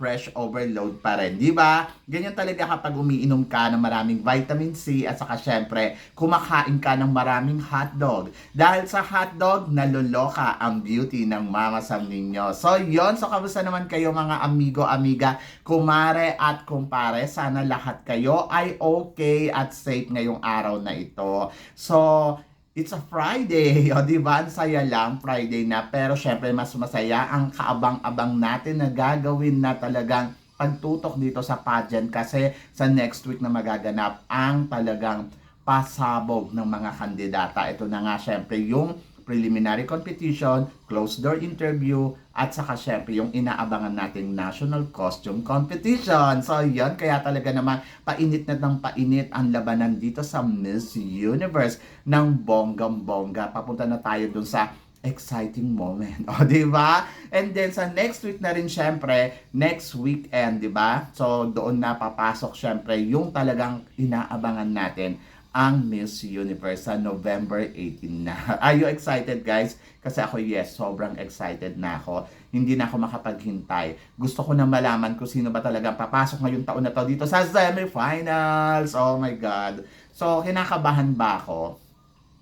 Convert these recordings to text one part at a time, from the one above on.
fresh overload pa rin, di ba? Ganyan talaga kapag umiinom ka ng maraming vitamin C at saka syempre, kumakain ka ng maraming hotdog. Dahil sa hotdog, naloloka ang beauty ng mama Sam ninyo. So, yon So, kamusta naman kayo mga amigo, amiga, kumare at kumpare? Sana lahat kayo ay okay at safe ngayong araw na ito. So, It's a Friday, o di ba? Ang saya lang, Friday na. Pero syempre, mas masaya ang kaabang-abang natin na gagawin na talagang pagtutok dito sa pageant kasi sa next week na magaganap ang talagang pasabog ng mga kandidata. Ito na nga syempre yung preliminary competition, closed door interview, at saka syempre yung inaabangan nating national costume competition. So yon kaya talaga naman painit na ng painit ang labanan dito sa Miss Universe ng bonggang-bongga. Papunta na tayo dun sa exciting moment. O, di ba? And then sa next week na rin syempre, next weekend, di ba? So doon na papasok syempre yung talagang inaabangan natin ang Miss Universe sa November 18 na. Are you excited guys? Kasi ako yes, sobrang excited na ako. Hindi na ako makapaghintay. Gusto ko na malaman kung sino ba talaga papasok ngayong taon na to dito sa semifinals. Oh my God. So, kinakabahan ba ako?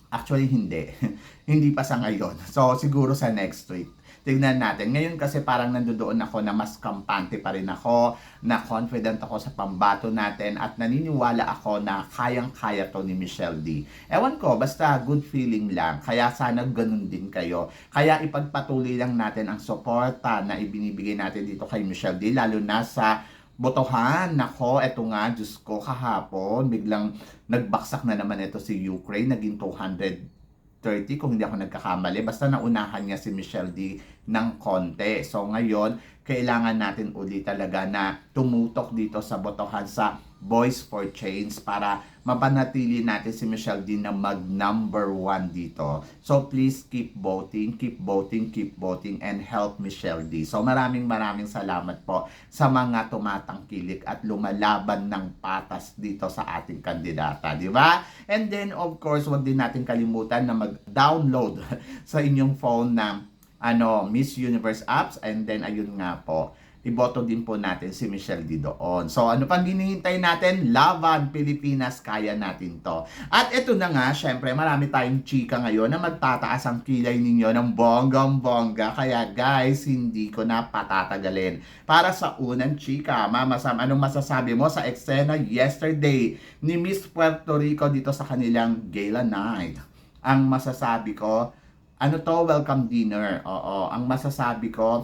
Actually, hindi. hindi pa sa ngayon. So, siguro sa next week. Tignan natin. Ngayon kasi parang nandoon ako na mas kampante pa rin ako, na confident ako sa pambato natin at naniniwala ako na kayang-kaya to ni Michelle D. Ewan ko, basta good feeling lang. Kaya sana ganun din kayo. Kaya ipagpatuloy lang natin ang suporta na ibinibigay natin dito kay Michelle D. Lalo na sa botohan. Nako, eto nga, Diyos ko, kahapon, biglang nagbaksak na naman ito si Ukraine, naging 200 30 kung hindi ako nagkakamali. Basta naunahan niya si Michelle D ng konti. So ngayon, kailangan natin uli talaga na tumutok dito sa botohan sa Boys for Change para mapanatili natin si Michelle D na mag number one dito. So please keep voting, keep voting, keep voting and help Michelle D. So maraming maraming salamat po sa mga tumatangkilik at lumalaban ng patas dito sa ating kandidata, di ba? And then of course, wag din natin kalimutan na mag-download sa inyong phone ng ano, Miss Universe apps and then ayun nga po iboto din po natin si Michelle D doon. So ano pang hinihintay natin? Laban Pilipinas, kaya natin to. At ito na nga, syempre marami tayong chika ngayon na magtataas ang kilay ninyo ng bonggang-bongga. Kaya guys, hindi ko na patatagalin. Para sa unang chika, Mama Sam, anong masasabi mo sa eksena yesterday ni Miss Puerto Rico dito sa kanilang gala night? Ang masasabi ko, ano to, welcome dinner. Oo, ang masasabi ko,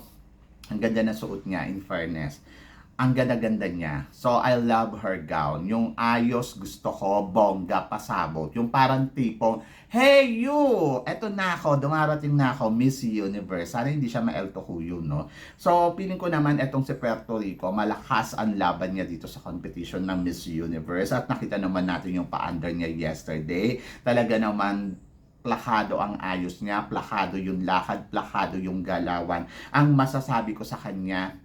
ang ganda na suot niya, in fairness. Ang ganda-ganda niya. So, I love her gown. Yung ayos, gusto ko, bongga, pasabot. Yung parang tipong, Hey, you! Eto na ako, dumarating na ako, Miss Universe. Sana hindi siya ma-El Tocuyo, no? So, piling ko naman etong si Puerto Rico, malakas ang laban niya dito sa competition ng Miss Universe. At nakita naman natin yung pa-under niya yesterday. Talaga naman, plakado ang ayos niya, plakado yung lakad, plakado yung galawan. Ang masasabi ko sa kanya,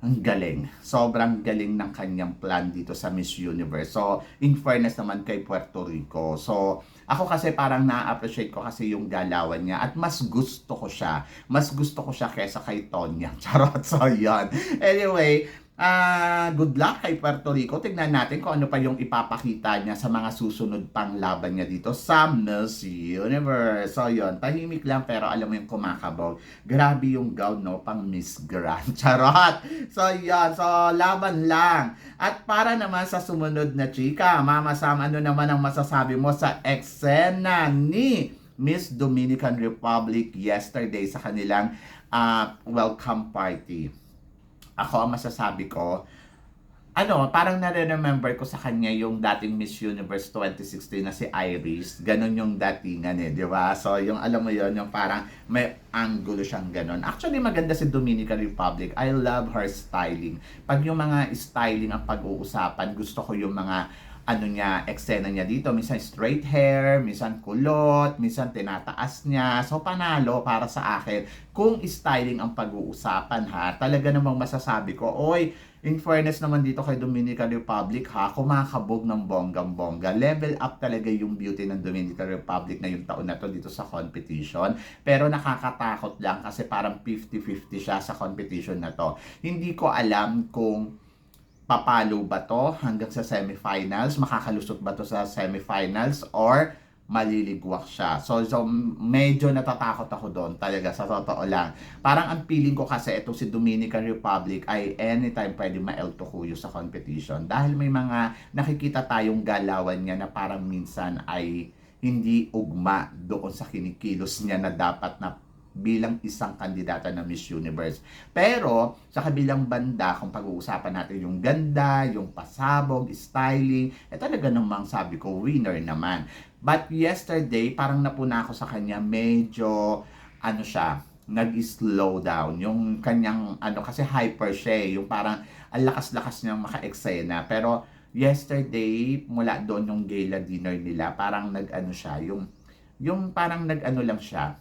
ang galing. Sobrang galing ng kanyang plan dito sa Miss Universe. So, in fairness naman kay Puerto Rico. So, ako kasi parang na-appreciate ko kasi yung galawan niya at mas gusto ko siya. Mas gusto ko siya kesa kay Tonya. Charot. So, yan. Anyway, uh, good luck kay Puerto Rico. Tingnan natin kung ano pa yung ipapakita niya sa mga susunod pang laban niya dito sa Miss Universe. So, yun. Tahimik lang pero alam mo yung kumakabog. Grabe yung gown, no? Pang Miss Grand. Charot! So, yun. So, laban lang. At para naman sa sumunod na chika, Mama Sam, ano naman ang masasabi mo sa eksena ni Miss Dominican Republic yesterday sa kanilang uh, welcome party? Ako ang masasabi ko, ano, parang nare-remember ko sa kanya yung dating Miss Universe 2016 na si Iris. Ganon yung datingan eh, di ba? So, yung alam mo yon yung parang may angulo siyang ganon. Actually, maganda si Dominican Republic. I love her styling. Pag yung mga styling ang pag-uusapan, gusto ko yung mga ano niya, eksena niya dito. Minsan straight hair, minsan kulot, minsan tinataas niya. So, panalo para sa akin. Kung styling ang pag-uusapan ha, talaga namang masasabi ko, oy, in fairness naman dito kay Dominican Republic ha, kumakabog ng bonggang-bongga. Level up talaga yung beauty ng Dominican Republic na yung taon na to dito sa competition. Pero nakakatakot lang kasi parang 50-50 siya sa competition na to. Hindi ko alam kung papalo ba to hanggang sa semifinals, makakalusot ba to sa semifinals or maliligwak siya. So, so medyo natatakot ako doon talaga sa totoo lang. Parang ang feeling ko kasi ito si Dominican Republic ay anytime pwede ma-El Tocuyo sa competition. Dahil may mga nakikita tayong galawan niya na parang minsan ay hindi ugma doon sa kinikilos niya na dapat na bilang isang kandidata na Miss Universe. Pero sa kabilang banda, kung pag-uusapan natin yung ganda, yung pasabog, styling, eh talaga namang sabi ko, winner naman. But yesterday, parang napuna ako sa kanya, medyo ano siya, nag-slow down. Yung kanyang, ano, kasi hyper siya eh. Yung parang, ang lakas-lakas niyang maka-eksena. Pero, yesterday, mula doon yung gala dinner nila, parang nag-ano siya, yung, yung parang nag-ano lang siya,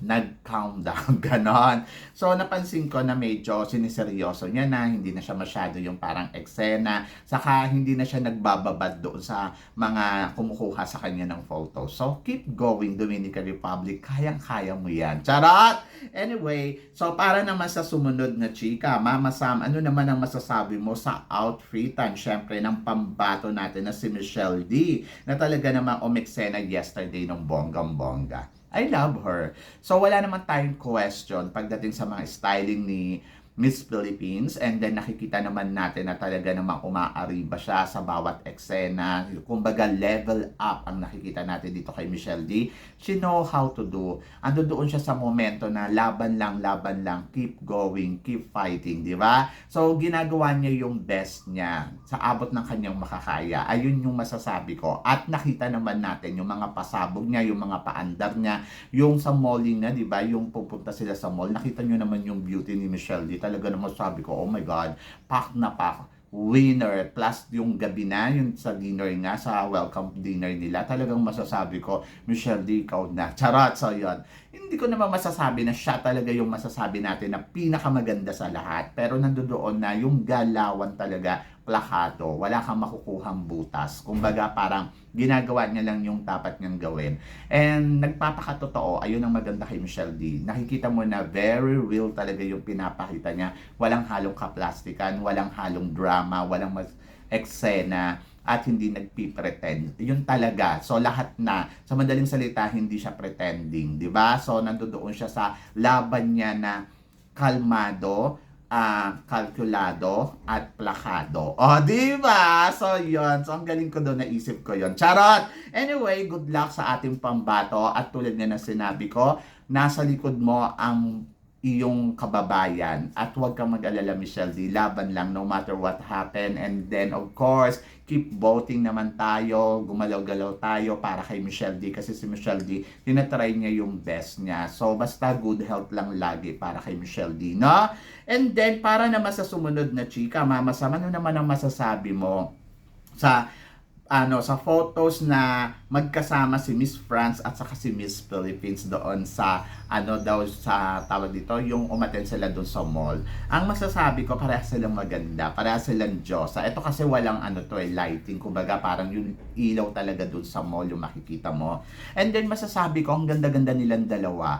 nag-calm down, ganon. So, napansin ko na medyo siniseryoso niya na, hindi na siya masyado yung parang eksena, saka hindi na siya nagbababad doon sa mga kumukuha sa kanya ng photo. So, keep going, Dominican Republic, kayang-kaya mo yan. Charot! Anyway, so para naman sa sumunod na chika, Mama Sam, ano naman ang masasabi mo sa outfitan, syempre, ng pambato natin na si Michelle D, na talaga namang umeksena yesterday ng bonggang-bongga. I love her. So wala naman tayong question pagdating sa mga styling ni Miss Philippines and then nakikita naman natin na talaga namang umaariba siya sa bawat eksena. Kumbaga level up ang nakikita natin dito kay Michelle D. She know how to do. Ando doon siya sa momento na laban lang, laban lang, keep going, keep fighting, di ba? So ginagawa niya yung best niya sa abot ng kanyang makakaya. Ayun yung masasabi ko. At nakita naman natin yung mga pasabog niya, yung mga paandar niya, yung sa malling na, di ba? Yung pupunta sila sa mall. Nakita niyo naman yung beauty ni Michelle D talaga naman sabi ko, oh my God, pack na pack. Winner plus yung gabi na yung sa dinner nga sa welcome dinner nila talagang masasabi ko Michelle D ikaw na. Charot so yun. Hindi ko naman masasabi na siya talaga yung masasabi natin na pinakamaganda sa lahat pero nandoon na yung galawan talaga plakado wala kang makukuhang butas kumbaga parang ginagawa niya lang yung dapat niyang gawin and nagpapakatotoo ayun ang maganda kay Michelle D nakikita mo na very real talaga yung pinapakita niya walang halong kaplastikan walang halong drama walang mas eksena at hindi nagpi-pretend. Yun talaga. So lahat na sa madaling salita hindi siya pretending, 'di ba? So nandoon siya sa laban niya na kalmado, uh, kalkulado at plakado. O, oh, di ba? So, yun. So, ang galing ko doon, naisip ko yon Charot! Anyway, good luck sa ating pambato. At tulad nga na sinabi ko, nasa likod mo ang iyong kababayan. At huwag kang mag-alala Michelle D laban lang no matter what happen and then of course keep voting naman tayo. Gumalaw-galaw tayo para kay Michelle D kasi si Michelle D tinatry niya yung best niya. So basta good health lang lagi para kay Michelle D no? And then para naman sa sumunod na chika mama sama ano naman ang masasabi mo sa ano sa photos na magkasama si Miss France at saka si Miss Philippines doon sa ano daw sa tawag dito yung umaten sila doon sa mall. Ang masasabi ko parehas silang maganda, parehas silang Diyosa. Ito kasi walang ano to eh lighting, kumbaga parang yung ilaw talaga doon sa mall yung makikita mo. And then masasabi ko ang ganda-ganda nilang dalawa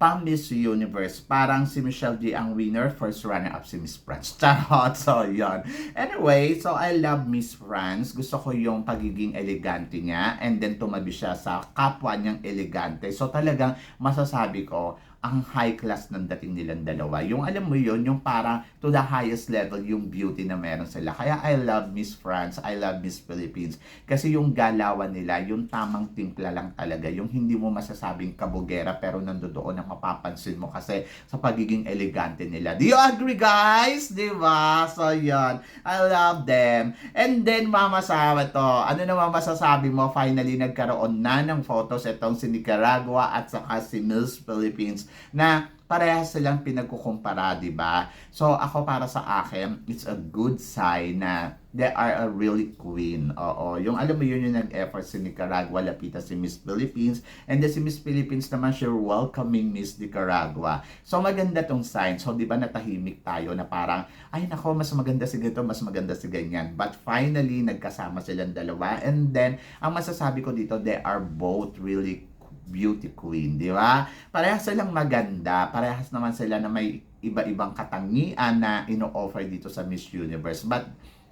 pang Miss Universe. Parang si Michelle D ang winner, first runner-up si Miss France. Charot! So, yon Anyway, so I love Miss France. Gusto ko yung pagiging elegante niya and then tumabi siya sa kapwa niyang elegante. So, talagang masasabi ko, ang high class ng dating nilang dalawa. Yung alam mo yun, yung parang to the highest level yung beauty na meron sila. Kaya I love Miss France, I love Miss Philippines. Kasi yung galawan nila, yung tamang timpla lang talaga. Yung hindi mo masasabing kabugera pero nandoon na mapapansin mo kasi sa pagiging elegante nila. Do you agree guys? Di ba? So yun. I love them. And then mama sama to. Ano naman masasabi mo? Finally nagkaroon na ng photos itong si Nicaragua at saka si Miss Philippines na parehas silang pinagkukumpara, di ba? So, ako para sa akin, it's a good sign na they are a really queen. Oo, yung alam mo yun yung nag-effort si Nicaragua, lapita si Miss Philippines, and then si Miss Philippines naman siya welcoming Miss Nicaragua. So, maganda tong sign. So, di ba natahimik tayo na parang, ay nako, mas maganda si ganito, mas maganda si ganyan. But finally, nagkasama silang dalawa. And then, ang masasabi ko dito, they are both really beauty queen, di ba? Parehas silang maganda, parehas naman sila na may iba-ibang katangian na ino-offer dito sa Miss Universe. But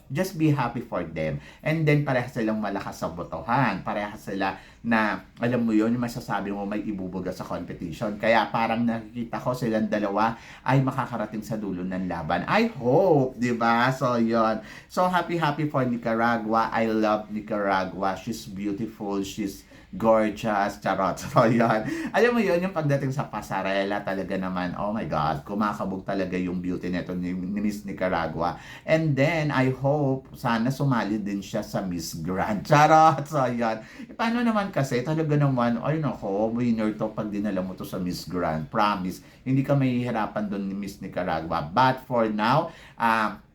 just be happy for them. And then parehas silang malakas sa botohan. Parehas sila na, alam mo yun, masasabi mo may ibubuga sa competition. Kaya parang nakikita ko silang dalawa ay makakarating sa dulo ng laban. I hope, di ba? So, yon So, happy, happy for Nicaragua. I love Nicaragua. She's beautiful. She's gorgeous, charot. So, yun. Alam mo yun, yung pagdating sa pasarela talaga naman, oh my God, kumakabog talaga yung beauty nito ni, ni Miss Nicaragua. And then, I hope, sana sumali din siya sa Miss Grand. Charot! So, yun. E, paano naman kasi, talaga naman, ay nako, winner to pag dinala mo to sa Miss Grand. Promise, hindi ka mahihirapan doon ni Miss Nicaragua. But for now, ah, uh,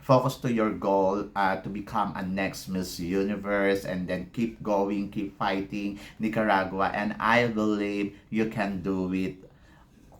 focus to your goal uh, to become a next Miss Universe and then keep going, keep fighting Nicaragua and I believe you can do it.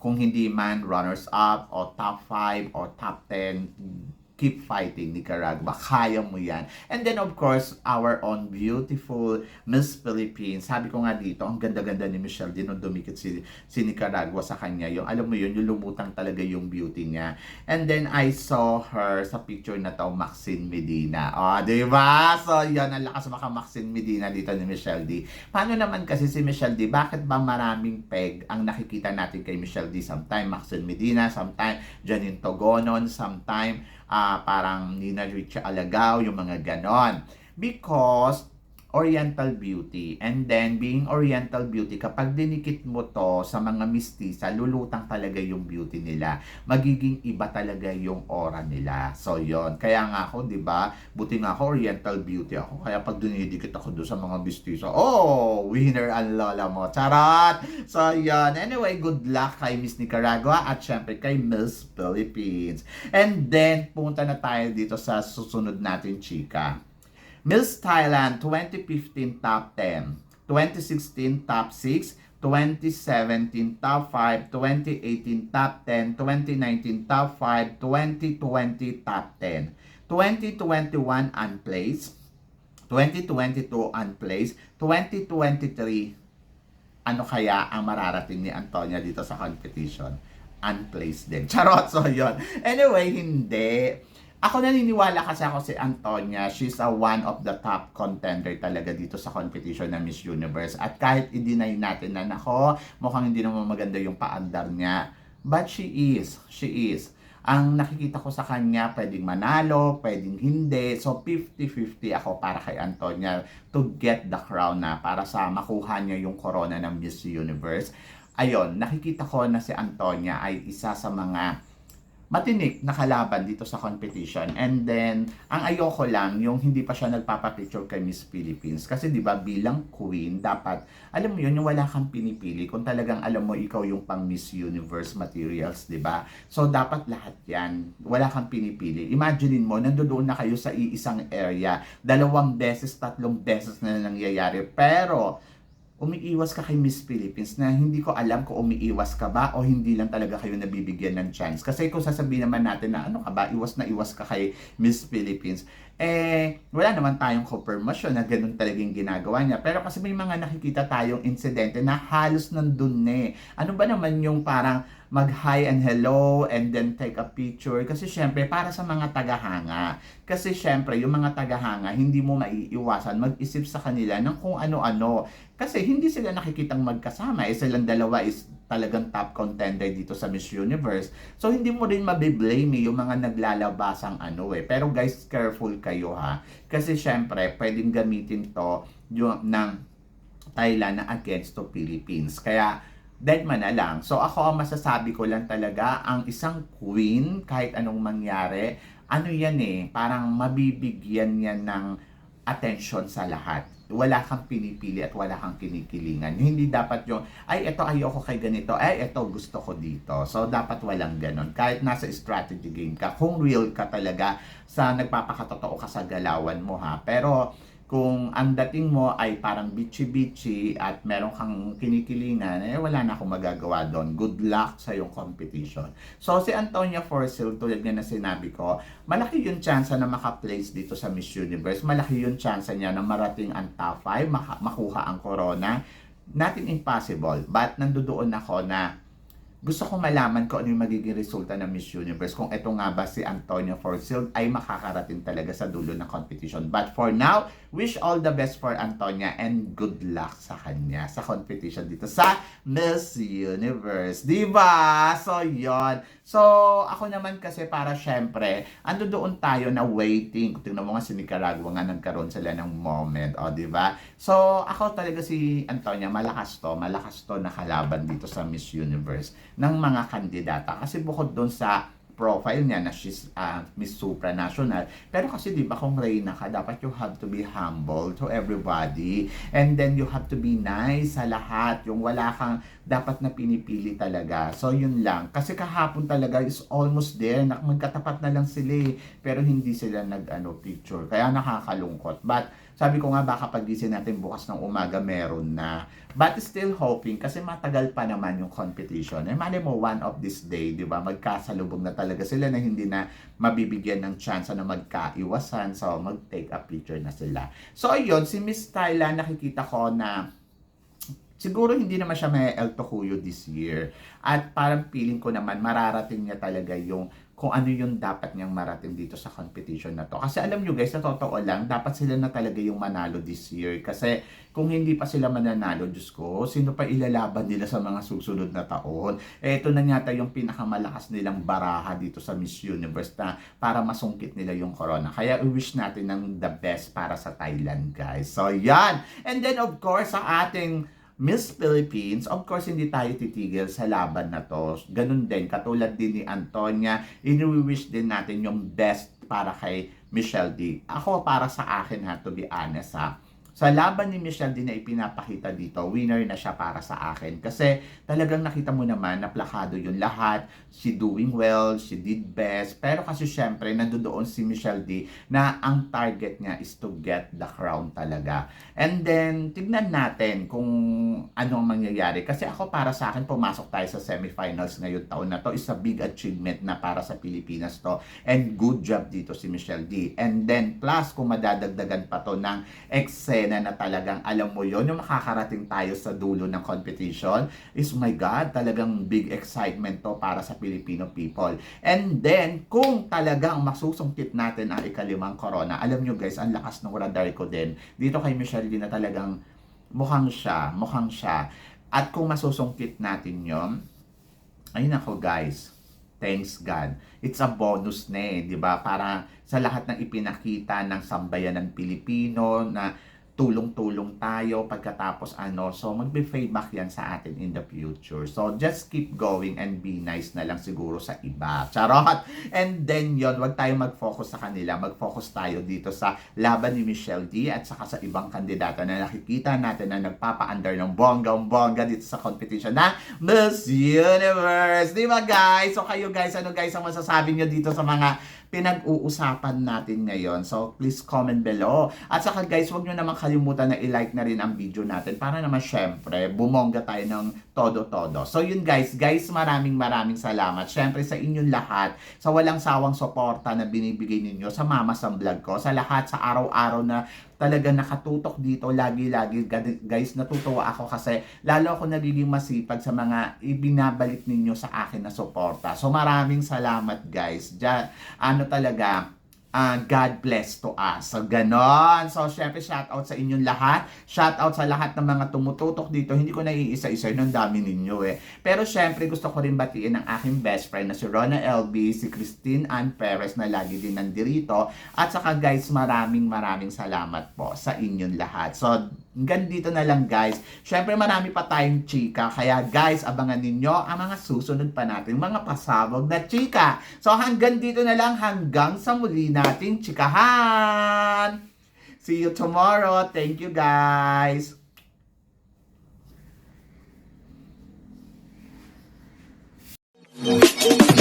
Kung hindi man runners up or top 5 or top 10 keep fighting Nicaragua. Kaya mo yan. And then of course, our own beautiful Miss Philippines. Sabi ko nga dito, ang ganda-ganda ni Michelle din nung dumikit si, si Nicaragua sa kanya. Yung, alam mo yun, yung lumutang talaga yung beauty niya. And then I saw her sa picture na to, Maxine Medina. O, oh, di ba? So, yan, ang lakas maka Maxine Medina dito ni Michelle D. Paano naman kasi si Michelle D, bakit ba maraming peg ang nakikita natin kay Michelle D? Sometime Maxine Medina, sometime Janine Togonon, sometime uh, parang Nina Rich Alagaw, yung mga ganon. Because Oriental beauty. And then, being Oriental beauty, kapag dinikit mo to sa mga mistisa, lulutang talaga yung beauty nila. Magiging iba talaga yung aura nila. So, yon Kaya nga ako, di ba? Buti nga ako, Oriental beauty ako. Kaya pag dinidikit ako doon sa mga mistisa, oh, winner ang lola mo. Charot! So, yon Anyway, good luck kay Miss Nicaragua at syempre kay Miss Philippines. And then, punta na tayo dito sa susunod natin, chika. Miss Thailand 2015 top 10, 2016 top 6, 2017 top 5, 2018 top 10, 2019 top 5, 2020 top 10, 2021 unplaced, 2022 unplaced, 2023 ano kaya ang mararating ni Antonia dito sa competition? Unplaced din. Charot! So, yon Anyway, hindi ako naniniwala kasi ako si Antonia, she's a one of the top contender talaga dito sa competition ng Miss Universe. At kahit i-deny natin na nako, mukhang hindi naman maganda yung paandar niya. But she is, she is. Ang nakikita ko sa kanya, pwedeng manalo, pwedeng hindi. So 50-50 ako para kay Antonia to get the crown na para sa makuha niya yung corona ng Miss Universe. Ayon, nakikita ko na si Antonia ay isa sa mga matinik na kalaban dito sa competition. And then, ang ayoko lang, yung hindi pa siya nagpapapicture kay Miss Philippines. Kasi di ba bilang queen, dapat, alam mo yun, yung wala kang pinipili. Kung talagang alam mo, ikaw yung pang Miss Universe materials, di ba? So, dapat lahat yan. Wala kang pinipili. Imaginein mo, nandoon na kayo sa iisang area. Dalawang beses, tatlong beses na nangyayari. Pero, umiiwas ka kay Miss Philippines na hindi ko alam kung umiiwas ka ba o hindi lang talaga kayo nabibigyan ng chance. Kasi kung sasabihin naman natin na ano ka ba, iwas na iwas ka kay Miss Philippines, eh, wala naman tayong confirmation na ganun talaga yung ginagawa niya. Pero kasi may mga nakikita tayong insidente na halos nandun eh. Ano ba naman yung parang mag-hi and hello and then take a picture. Kasi syempre, para sa mga tagahanga. Kasi syempre, yung mga tagahanga, hindi mo maiiwasan mag-isip sa kanila ng kung ano-ano. Kasi hindi sila nakikitang magkasama. Eh, silang dalawa is talagang top contender dito sa Miss Universe. So, hindi mo rin mabiblame eh, yung mga naglalabasang ano eh. Pero guys, careful kayo ha. Kasi syempre, pwedeng gamitin to yung, ng Thailand na against to Philippines. Kaya, dead man na lang. So, ako ang masasabi ko lang talaga, ang isang queen, kahit anong mangyari, ano yan eh, parang mabibigyan yan ng attention sa lahat. Wala kang pinipili at wala kang kinikilingan. Hindi dapat yung, ay, ito ayoko kay ganito, ay, ito gusto ko dito. So, dapat walang ganon. Kahit nasa strategy game ka, kung real ka talaga sa nagpapakatotoo ka sa galawan mo ha. Pero, kung ang dating mo ay parang bitchy-bitchy at meron kang kinikilingan, eh wala na akong magagawa doon. Good luck sa yung competition. So si Antonia Forcil, tulad nga na sinabi ko, malaki yung chance na maka-place dito sa Miss Universe. Malaki yung chance niya na marating ang top 5, maka- makuha ang corona. Nothing impossible. But nandoon ako na gusto ko malaman kung ano yung magiging resulta ng Miss Universe. Kung ito nga ba si Antonio Forsyth ay makakarating talaga sa dulo ng competition. But for now, wish all the best for Antonia and good luck sa kanya sa competition dito sa Miss Universe. Di ba? So, yon So, ako naman kasi para syempre, ando doon tayo na waiting. Tingnan mo nga si Nicaragua nga nagkaroon sila ng moment. O, di ba? So, ako talaga si Antonia, malakas to. Malakas to na kalaban dito sa Miss Universe ng mga kandidata. Kasi bukod doon sa profile niya na she's uh, Miss Supranational. Pero kasi di ba kung Reyna ka, dapat you have to be humble to everybody. And then you have to be nice sa lahat. Yung wala kang dapat na pinipili talaga. So yun lang. Kasi kahapon talaga is almost there. Magkatapat na lang sila eh. Pero hindi sila nag ano, picture. Kaya nakakalungkot. But sabi ko nga baka pagising natin bukas ng umaga meron na. But still hoping kasi matagal pa naman yung competition. Eh mali mo one of this day, 'di ba? Magkasalubong na talaga sila na hindi na mabibigyan ng chance na magkaiwasan. So mag-take a picture na sila. So ayun, si Miss Tyla nakikita ko na siguro hindi naman siya may El Tocuyo this year. At parang feeling ko naman mararating niya talaga yung kung ano yung dapat niyang marating dito sa competition na to. Kasi alam nyo guys, sa totoo lang, dapat sila na talaga yung manalo this year. Kasi kung hindi pa sila mananalo, Diyos ko, sino pa ilalaban nila sa mga susunod na taon? Eh, ito na yata yung pinakamalakas nilang baraha dito sa Miss Universe na para masungkit nila yung corona. Kaya i-wish natin ng the best para sa Thailand, guys. So, yan! And then, of course, sa ating Miss Philippines, of course, hindi tayo titigil sa laban na to. Ganun din, katulad din ni Antonia, ini-wish din natin yung best para kay Michelle D. Ako, para sa akin ha, to be honest ha, sa laban ni Michelle din na ipinapakita dito, winner na siya para sa akin. Kasi talagang nakita mo naman na plakado yun lahat. She doing well, she did best. Pero kasi syempre, nandoon si Michelle D na ang target niya is to get the crown talaga. And then, tignan natin kung ano ang mangyayari. Kasi ako para sa akin, pumasok tayo sa semifinals ngayong taon na to. is a big achievement na para sa Pilipinas to. And good job dito si Michelle D. And then, plus, kung madadagdagan pa to ng eksena na talagang alam mo yon yung makakarating tayo sa dulo ng competition is my God, talagang big excitement to para sa Filipino people. And then, kung talagang masusungkit natin ang ikalimang corona, alam nyo guys, ang lakas ng radar ko din. Dito kay Michelle din na talagang mukhang siya, mukhang siya. At kung masusungkit natin yon ayun ako guys, thanks God. It's a bonus na eh, di ba? Para sa lahat ng ipinakita ng sambayan ng Pilipino na tulong-tulong tayo pagkatapos ano. So, magbe-payback yan sa atin in the future. So, just keep going and be nice na lang siguro sa iba. Charot! And then yon wag tayo mag-focus sa kanila. Mag-focus tayo dito sa laban ni Michelle D at saka sa ibang kandidata na nakikita natin na nagpapa-under ng bonggang-bongga dito sa competition na Miss Universe. Di ba guys? So, kayo guys, ano guys ang masasabi nyo dito sa mga pinag-uusapan natin ngayon. So, please comment below. At saka guys, huwag nyo naman kalimutan na i-like na rin ang video natin para naman syempre, bumongga tayo ng todo-todo. So yun guys, guys maraming maraming salamat. Syempre sa inyong lahat, sa walang sawang suporta na binibigay ninyo sa Mama sa vlog ko, sa lahat sa araw-araw na talaga nakatutok dito, lagi-lagi guys, natutuwa ako kasi lalo ako nagiging masipag sa mga ibinabalik ninyo sa akin na suporta. So maraming salamat guys. Diyan, ano talaga, ah, God bless to us. So, ganon. So, syempre, shout out sa inyong lahat. Shout out sa lahat ng mga tumututok dito. Hindi ko na iisa-isa yun. Ang dami ninyo eh. Pero syempre, gusto ko rin batiin ang aking best friend na si Rona LB, si Christine Ann Perez na lagi din nandirito. At saka guys, maraming maraming salamat po sa inyong lahat. So, hanggang dito na lang guys. Syempre, marami pa tayong chika. Kaya guys, abangan ninyo ang mga susunod pa natin, mga pasabog na chika. So, hanggang dito na lang. Hanggang sa muli nating chikahan. See you tomorrow. Thank you guys. Thank.